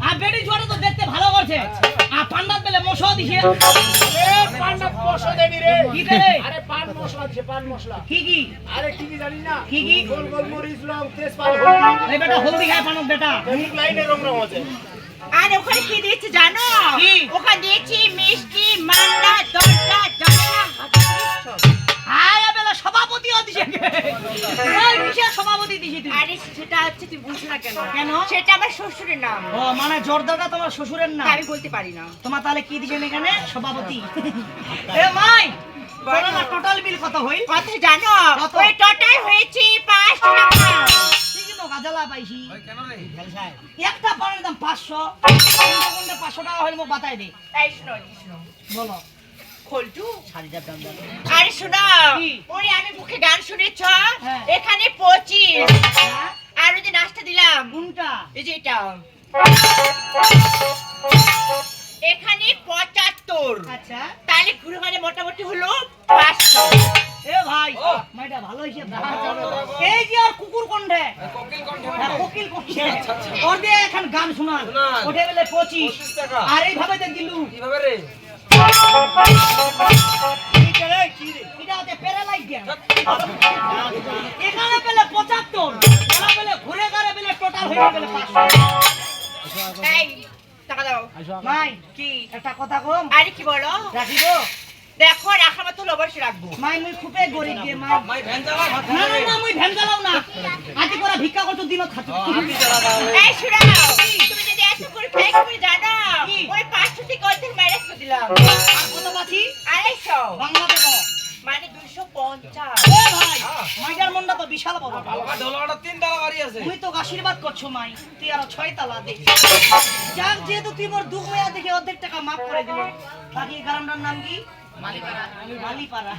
আর বেটি ছোট তো দেখতে ভালো করছে আর পান্ডাত বেলে মশা দিছে এ, পান্ডা মশলা রে। কি দেবে? আরে পান মশলা দিছে, পান মশলা। কি কি আরে কি কি জানিস না? কি কি? গোল গোল মরিচ, লং, তেজপাত, এই বেটা হলদি খায় পানত বেটা মুখ লাইনে রং রং আছে। আর ওখানে কি দিয়েছে জানো ওখানে দিয়েছি সভাপতি দিছি তুই। আরে সেটা হচ্ছে তুই বুঝছ না কেন? কেন? সেটা আমার শ্বশুরের নাম। ও মানে জর্দাটা তোমার শ্বশুরের না তা আমি বলতে পারি না। তোমার তাহলে কি দিছেন এখানে? সভাপতি। এ মাই! টোটাল বিল কত হই? কত জানো? ওই টোটাল হয়েছে পাঁচ টাকা। গাজালা পাইছি। একটা পানের দাম পাঁচশো। পাঁচশো টাকা হইলে মোক বাতাই দে। বলো। খোলটু। শাড়িটার দাম দাম আরে শোনো? ওরে আমি মুখে গান শুনেছ? হ্যাঁ। এখানে পঁচিশ। আর ওই যে নাচটা দিলাম। কোনটা? এই যে এটা। এখানে পঁচাত্তর। আচ্ছা। তাহলে ঘুরে মানে মোটামুটি হলো পাঁচশো। এ ভাই মাইটা ভালো হইছে এই যে আর কুকুর কণ্ঠে। হ্যাঁ, কোকিল কণ্ঠে ওর দিয়ে এখন গান শোনান। ওঠে বেলে পঁচিশ। আর এইভাবে দেখ দিলু এইটা রে, এখানে পেলে পঁচাত্তর ওরা রাখিব মাই মুই খুপে গরিব দিয়ে মাই না মুই ভ্যান চালাও না আতি করে ভিক্ষা করতো দিনত খাতো এই, শুনাও তুমি যদি এত করে ফেক করে জানো? ওই পাঁচশো থেকে অর্ধেক মাইনাস করে দিলাম। আর কত পাচ্ছি আড়াইশো। বাংলাতে কো মানে দুশো পঞ্চাশ। ভাই মাইটার মনটা তো বিশাল বড়। তুই তো আশীর্বাদ করছ মাই। তুই আর ছয় তালা দে। যাক যেহেতু তুই মোর দুঃখ দেখে অর্ধেক টাকা মাফ করে দিল। বাকি গ্রামটার নাম কি? মালিপাড়া।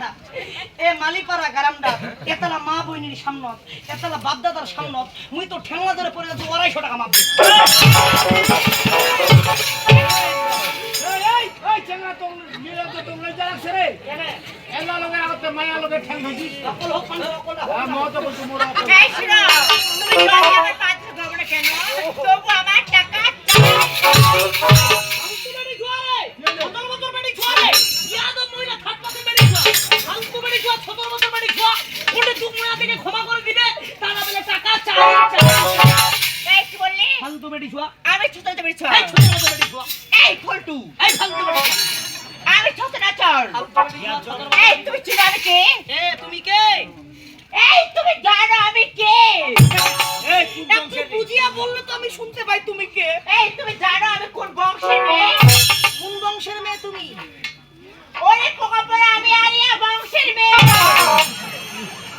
এ মালিপাড়া গ্রামটা এতলা মা বইনির সামনত এতলা বাপদাদার সামনত মুই তো ঠেংলা ধরে পড়ে যাচ্ছি আড়াইশো টাকা মাপ এই, চেংড়া তোং- মিলে তো তোংরা যা রাখছে রে। এলা লোকের আগতে মায়া লোকের ঠ্যাং ধরছিস। অকল হোক পান্ডা অকল আ, মহতো বলছো মোরা এই শুনো তুমি যদি আমার পাঁচ খাব কেন তবু আমার টাকা চাই। ফালতু বেড়ি ছুয়া, ফালতু বেড়ি ছুয়া, সতেরো বছর বেড়ি ছুয়া, ওটা দুঃখ মেয়া থেকে ক্ষমা করে দিবে, তারা বলে টাকা চাই, চাই। এই বেড়ি ছুয়া, আমি ছোট ছোট বেড়েছ এই ছোট বেড়ি ছুয়া, এই ফল্টু এই ফালতু আমি ছোট না চল ফালতু বেড়ি ছুয়া, সতেরো বছর- এই তুমি চিনো আমি কে? এ, তুমি কে? এই তুমি জানো আমি কে? একটু বুঝিয়া বললে তো আমি শুনতে পাই তুমি কে? এই তুমি জানো আমি কোন বংশের মেয়ে? কোন বংশের মেয়ে তুমি? ওরে পোকা পড়া আমি আরিয়া বংশের মেয়ে।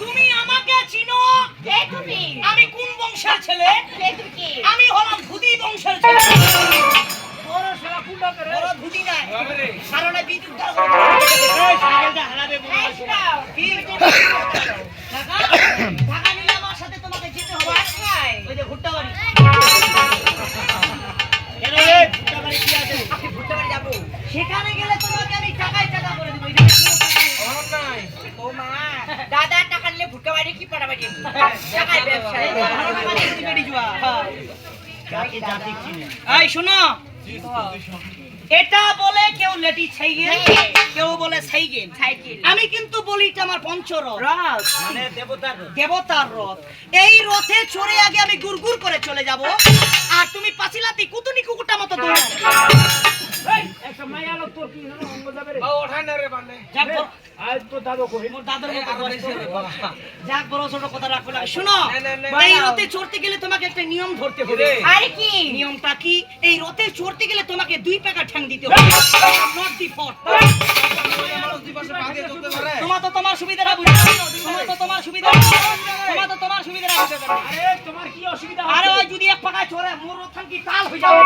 তুমি আমাকে চিনো? কে তুমি? আমি কোন বংশের ছেলে? কে তুমি আমি সেখানে গেলে তোমাকে আমি টাকায় টাকা করে দেবো। ও মা দাদা টাকা নিলে ভুট্টা বাড়ি কি পাড়া বাড়ি টাকায় ব্যবসা। এই শোনো এটা বলে কেউ লেটি সাইকেল কেউ বলে সাইকেল সাইকেল আমি কিন্তু বলি এটা আমার পঞ্চরথ। রথ। মানে দেবতার রথ। দেবতার রথ। এই রথে চড়ে আগে আমি গুড়গুড় করে চলে যাব। আর তুমি পাছিলাতি কুতুনি কুকুরটা মতো দৌড়ে এই, একটা মায়া লোক তোর কি অঙ্গ যাবে রে। যাক বড়- আজ তো দাদু কই। মোর দাদার মতো যাক বড় ছোট কথা রাখো না শুনো না, না, না। এই রথে চড়তে গেলে তোমাকে একটা নিয়ম ধরতে হবে আরে কি নিয়মটা কি এই রথে চড়তে গেলে তোমাকে দুই টাকা ঠ্যাং দিতে হবে নট দি ফট তোমার তো তোমার সুবিধাটা বুঝে। তোমার তো তোমার সুবিধা তোমার তো তোমার সুবিধাটা বুঝে। আরে, তোমার কি অসুবিধা আরে ওই যদি এক পাকায় চড়ে মোর রথান কি তাল হয়ে যাবে?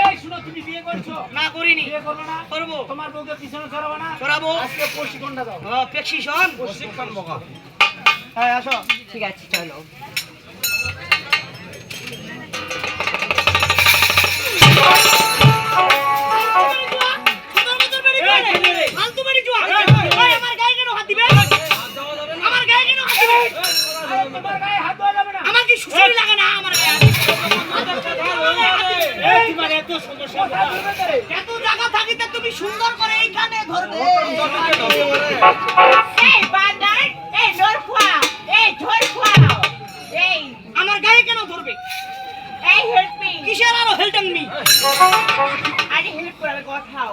এই, শুনো, তুমি বিয়ে করছ? না করিনি। বিয়ে করবে না? করব। তোমার বউকে পিছনে চড়াবে না? চড়াবো আজকে প্রশিক্ষণটা দাও। পেক্সিশন হ্যাঁ আসো। ঠিক আছে চলো। আমার কি সুসুরি লাগে না আমার? এই এত কথা ধরবে তো রে। এত জায়গা থাকিতে তুমি সুন্দর করে এইখানে ধরবে। এই বাদার এই নর এই ঝোল এই আমার গায়ে কেন ধরবে? এই হেল্প মি কিসের আরও হেলটেন মি আরে হেল্প করে কথাও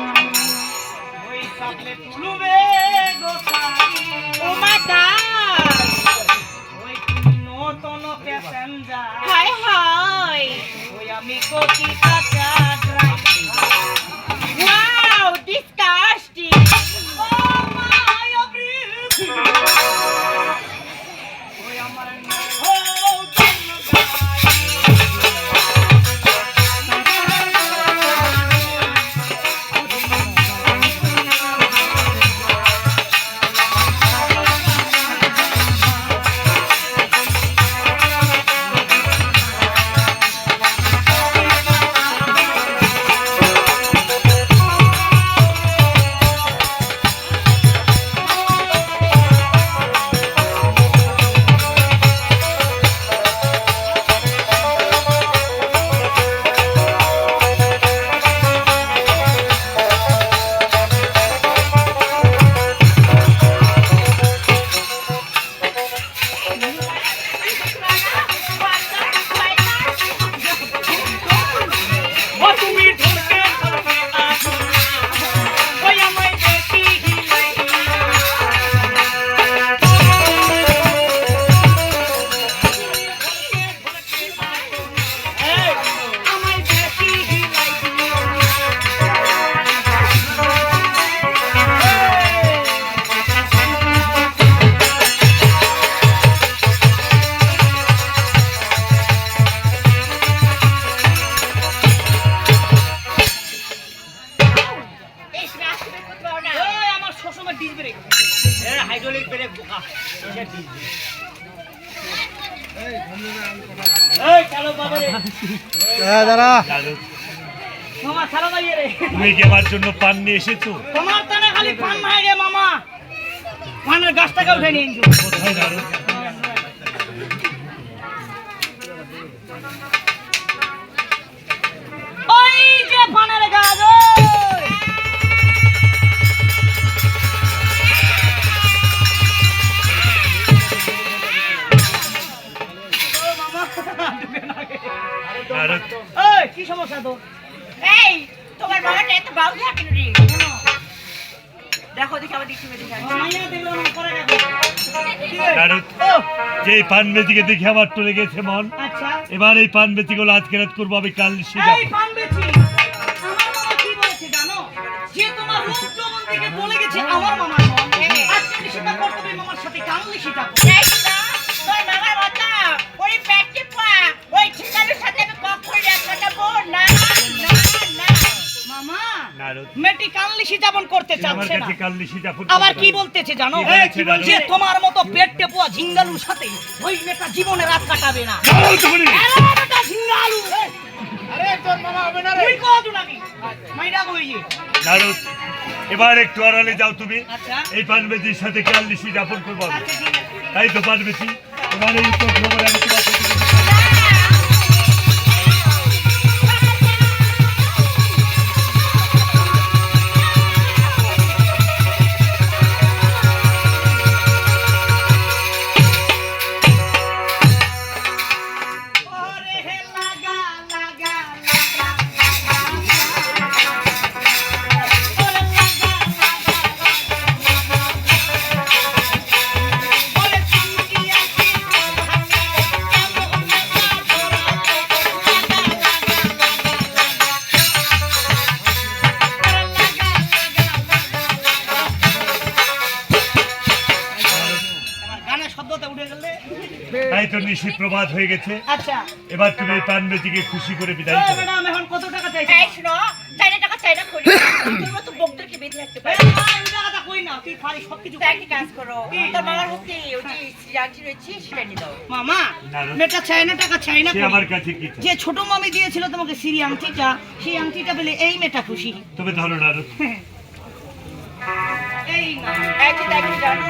নতুন প্যাসেঞ্জার হায় হায়। আমি কাটা তুমি কি আমার জন্য পান নিয়ে এসেছ? তোমার তানে খালি পান রে মামা। পানের গাছটাকে উঠে নিয়ে কোথায় ওই যে পানের গাছ না ওই, কি সমস্যা তো তোমার বাবাটা এত বাউ থাকে রে? দেখো দেখি যে পান বেতিকে দেখে আমার টলে গেছে মন। আচ্ছা। এবার এই পান বেতিগুলো আজকে রাত করব আমি কাল বেচি মন ওই প্যাটি পা ওই ঠিকানোর সাথে আমি কখন না। মেয়েটি করতে চাচ্ছে না। আবার কি বলতেছে জানো? যে তোমার মতো পেট টেপুয়া ঝিঙ্গালুর সাথে ওই মেয়েটা জীবনে রাত কাটাবে না। ঝিঙ্গালু! এবার একটু আড়ালে যাও তুমি। আচ্ছা। এই পান বেতির সাথে কাল নিশি যাপন করব। আচ্ছা তাই তো পান বেতি তোমার এই উত্তর প্রবাদ হয়ে গেছে। আচ্ছা। এবার তুমি এই প্রাণ বেটিকে খুশি করে বিদায় করো। ম্যাডাম এখন কত টাকা চাইছো এই শোনো চাইনা টাকা চাইনা করি তোর মতো বকদেরকে বেঁধে রাখতে এই পারি টাকাটা কই না? তুই খালি সবকিছু তা একটা কাজ করো। তোর মামার হচ্ছে ওই যে সিরাজি রয়েছে সেটা নিয়ে দাও মামা না, না। না টাকা চায় না আমার কাছে কি যে ছোট মামি দিয়েছিল তোমাকে সিরি আংটিটা সেই আংটিটা পেলে এই মেয়েটা খুশি। তুমি ধরো না এই না একই তাকে জানো